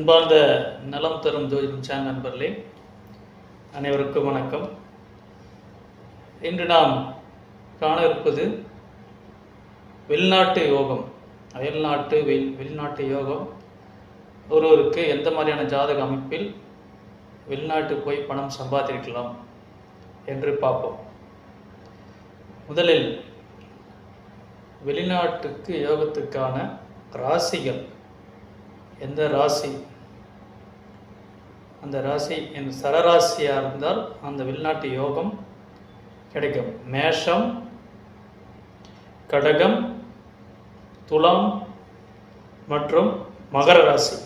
அன்பார்ந்த நலம் தரும் ஜோதிடம் சேனல் நண்பர்களே அனைவருக்கும் வணக்கம். இன்று நாம் காண இருப்பது வெளிநாட்டு யோகம். அயல்நாட்டு வெளி வெளிநாட்டு யோகம். ஒருவருக்கு எந்த மாதிரியான ஜாதக அமைப்பில் வெளிநாட்டு போய் பணம் சம்பாதிக்கலாம் என்று பார்ப்போம். முதலில் வெளிநாட்டுக்கு யோகத்துக்கான ராசிகள். எந்த ராசி? அந்த ராசி என் சரராசியாக இருந்தால் அந்த வெளிநாட்டு யோகம் கிடைக்கும். மேஷம் கடகம் துலாம் மற்றும் மகர ராசி.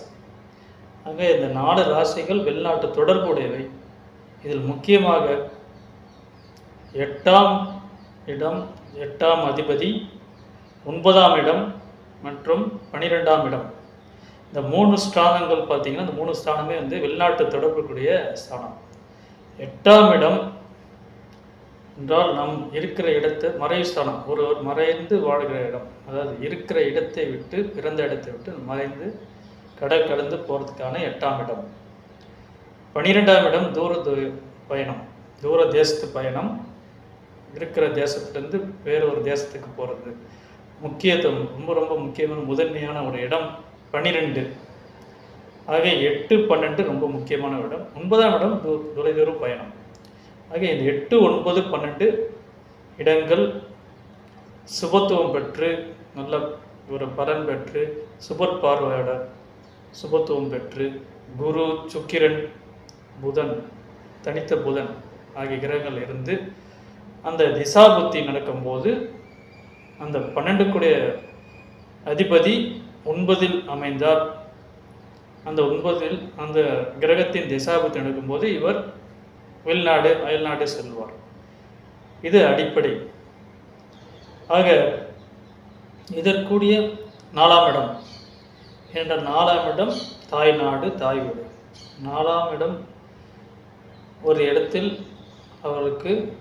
ஆக இந்த நாலு ராசிகள் வெளிநாட்டு தொடர்புடையவை. இதில் முக்கியமாக எட்டாம் இடம் எட்டாம் அதிபதி ஒன்பதாம் இடம் மற்றும் பனிரெண்டாம் இடம். இந்த மூணு ஸ்தானங்கள் பார்த்தீங்கன்னா இந்த மூணு ஸ்தானமே வந்து வெளிநாட்டு தொடர்புக்குரிய ஸ்தானம். எட்டாம் இடம் என்றால் நம் இருக்கிற இடத்தை மறைவு ஸ்தானம். ஒருவர் மறைந்து வாழ்கிற இடம். அதாவது இருக்கிற இடத்தை விட்டு பிறந்த இடத்தை விட்டு மறைந்து கடல் கடந்து போகிறதுக்கான எட்டாம் இடம். பன்னிரெண்டாம் இடம் தூர பயணம். தூர தேசத்து பயணம். இருக்கிற தேசத்துலேருந்து வேறு ஒரு தேசத்துக்கு போகிறது முக்கியத்துவம் ரொம்ப ரொம்ப முக்கியமான முதன்மையான ஒரு இடம். பன்னிரெண்டு. ஆக எட்டு பன்னெண்டு ரொம்ப முக்கியமான இடம் ஒன்பதாம் இடம் தூ தொலைதூர பயணம். ஆக இந்த எட்டு ஒன்பது பன்னெண்டு இடங்கள் சுபத்துவம் பெற்று நல்ல ஒரு பலன் பெற்று சுபர் பார்வையாளர் சுபத்துவம் பெற்று குரு சுக்கிரன் புதன் தனித்த புதன் ஆகிய கிரகங்கள் இருந்து அந்த திசாபுத்தி நடக்கும்போது அந்த பன்னெண்டுக்குடைய அதிபதி ஒன்பதில் அமைந்தார். அந்த ஒன்பதில் அந்த கிரகத்தின் திசாபுத்தி நடக்கும்போது இவர் வெளிநாடு அயல்நாடு செல்வார். இது அடிப்படை. ஆக இதற்குரிய நாலாம் இடம். என்ற நாலாம் இடம் தாய் நாடு தாய் வீடு. நாலாம் இடம் ஒரு இடத்தில் அவளுக்கு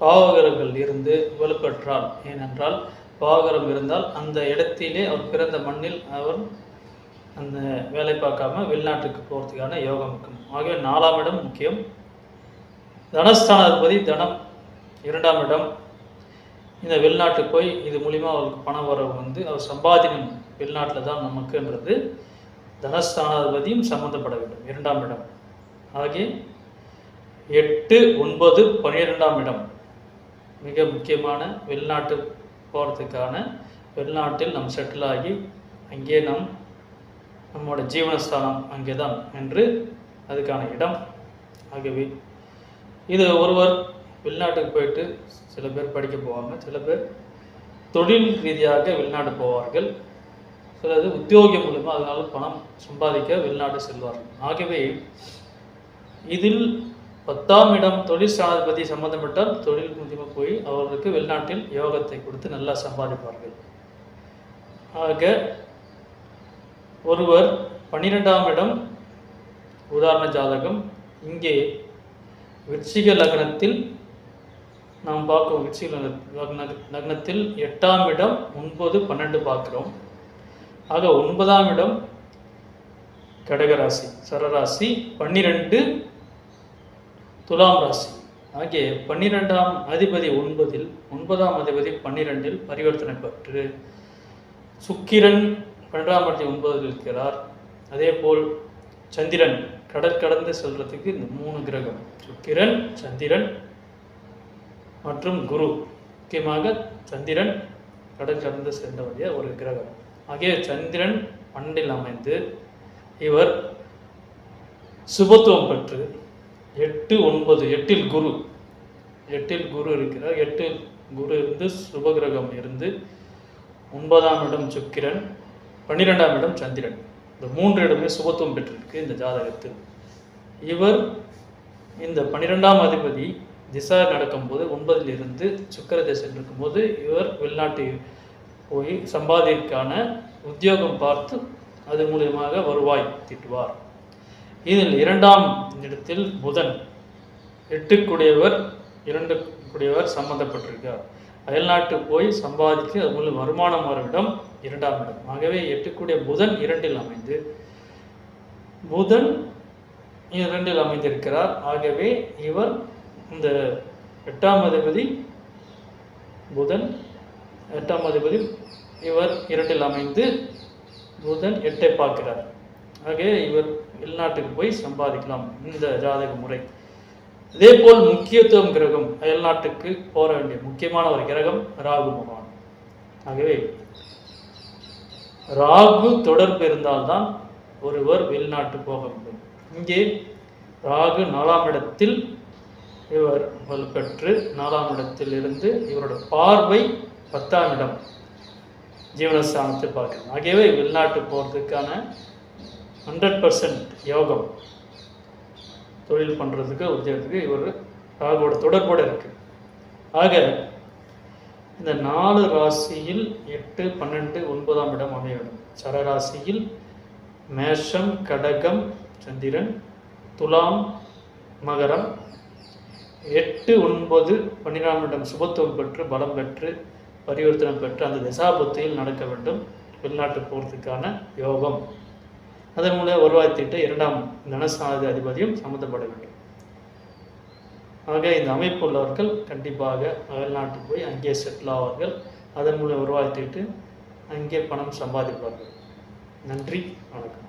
பாவகரங்கள் இருந்து வலுப்பெற்றால் ஏனென்றால் பாவகரம் இருந்தால் அந்த இடத்திலே அவர் பிறந்த மண்ணில் அவர் அந்த வேலை பார்க்காம வெளிநாட்டுக்கு போகிறதுக்கான யோகம் இருக்கும். ஆகவே நாலாம் இடம் முக்கியம். தனஸ்தானாதிபதி தனம். இரண்டாம் இடம் இந்த வெளிநாட்டுக்கு போய் இது மூலிமா அவருக்கு பண வரவு வந்து அவர் சம்பாதினம் வெளிநாட்டில் தான் நமக்குன்றது. தனஸ்தானாதிபதியும் சம்மந்தப்பட வேண்டும். இரண்டாம் இடம். ஆகிய எட்டு ஒன்பது பன்னிரெண்டாம் இடம். மிக முக்கியமான வெளிநாட்டு போகிறதுக்கான வெளிநாட்டில் நம் செட்டில் ஆகி அங்கே நம் நம்மோட ஜீவனஸ்தானம் அங்கே தான் என்று அதுக்கான இடம். ஆகவே இது ஒருவர் வெளிநாட்டுக்கு போயிட்டு சில பேர் படிக்க போவாங்க சில பேர் தொழில் ரீதியாக வெளிநாடு போவார்கள். சிலது உத்தியோகம் மூலமாக அதனால பணம் சம்பாதிக்க வெளிநாடு செல்வார்கள். ஆகவே இதில் பத்தாம் இடம் தொழில் ஸ்தானாதிபதி சம்பந்தப்பட்டால் தொழில் மூலியமாக போய் அவர்களுக்கு வெளிநாட்டில் யோகத்தை கொடுத்து நல்லா சம்பாதிப்பார்கள். ஆக ஒருவர் பன்னிரெண்டாம் இடம் உதாரண ஜாதகம். இங்கே விருச்சிக லக்னத்தில் நாம் பார்க்கும் விருச்சிக லக்ன லக்னத்தில் எட்டாம் இடம் ஒன்பது பன்னெண்டு பார்க்குறோம். ஆக ஒன்பதாம் இடம் கடகராசி சரராசி பன்னிரெண்டு துலாம் ராசி. ஆகிய பன்னிரெண்டாம் அதிபதி ஒன்பதில் ஒன்பதாம் அதிபதி பன்னிரெண்டில் பரிவர்த்தனை பெற்று சுக்கிரன் பன்னெண்டாம் அதிபதி ஒன்பதில் இருக்கிறார். அதே போல் சந்திரன் கடற்கடந்து செல்றதுக்கு இந்த மூணு கிரகம் சுக்கிரன் சந்திரன் மற்றும் குரு. முக்கியமாக சந்திரன் கடற்கடந்து சென்ற சென்றவருடைய ஒரு கிரகம். ஆகிய சந்திரன் பன்னெண்டில் அமைந்து இவர் சுபத்துவம் பெற்று எட்டு ஒன்பது எட்டில் குரு. எட்டில் குரு இருக்கிறார். எட்டில் குரு இருந்து சுபகிரகம் இருந்து ஒன்பதாம் இடம் சுக்கிரன் பன்னிரெண்டாம் இடம் சந்திரன். இந்த மூன்று இடமே சுபத்துவம் பெற்றிருக்கு இந்த ஜாதகத்தில். இவர் இந்த பன்னிரெண்டாம் அதிபதி திசா நடக்கும்போது ஒன்பதில் இருந்து சுக்கர திசை இருக்கும்போது இவர் வெளிநாட்டு போய் சம்பாதிக்கான உத்தியோகம் பார்த்து அது மூலியமாக வருவாய் திட்டுவார். இதில் இரண்டாம் இடத்தில் புதன். எட்டுக்குடையவர் இரண்டு கூடியவர் சம்பந்தப்பட்டிருக்கார். அயல்நாட்டு போய் சம்பாதித்து அது மூலம் வருமானம் வரும் இடம் இரண்டாம் இடம். ஆகவே எட்டுக்குடிய புதன் இரண்டில் அமைந்து புதன் இரண்டில் அமைந்திருக்கிறார். ஆகவே இவர் இந்த எட்டாம் அதிபதி புதன் எட்டாம் அதிபதி இவர் இரண்டில் அமைந்து புதன் எட்டை பார்க்கிறார். ஆகவே இவர் வெளிநாட்டுக்கு போய் சம்பாதிக்கலாம் இந்த ஜாதக முறை. இதே போல் முக்கியத்துவம் கிரகம் அயல்நாட்டுக்கு போற வேண்டிய முக்கியமான ஒரு கிரகம் ராகு பகவான். ஆகவே ராகு தொடர்பு இருந்தால்தான் ஒருவர் வெளிநாட்டு போக வேண்டும் இங்கே ராகு நாலாம் இடத்தில் இவர் வலுப்பெற்று நாலாம் இடத்தில் இருந்து இவரோட பார்வை பத்தாம் இடம். ஜீவனஸ்தானத்தை பார்க்கணும். ஆகியவை வெளிநாட்டு போகிறதுக்கான ஹண்ட்ரட் பர்சன்ட் யோகம் தொழில் பண்ணுறதுக்கு உத்தியோகத்துக்கு இவர் ராகுவோட தொடர்போடு இருக்குது ஆக இந்த நாலு ராசியில் எட்டு பன்னெண்டு ஒன்பதாம் இடம் அமையிடும் சரராசியில் மேஷம் கடகம் சந்திரன் துலாம் மகரம் எட்டு ஒன்பது பன்னிரெண்டாம் இடம் சுபத்துவம் பெற்று பலம் பெற்று பரிவர்த்தனம் பெற்று அந்த திசாபுத்தியில் நடக்க வேண்டும். வெளிநாட்டு போகிறதுக்கான யோகம். அதன் மூலம் வருவாய் இரண்டாம் தனசாதி அதிபதியும் சம்மந்தப்பட வேண்டும். ஆக இந்த அமைப்பு உள்ளவர்கள் கண்டிப்பாக நாட்டுக்கு போய் அங்கே செட்டில் ஆவார்கள். அதன் மூலம் வருவாய் அங்கே பணம் சம்பாதிப்பார்கள். நன்றி வணக்கம்.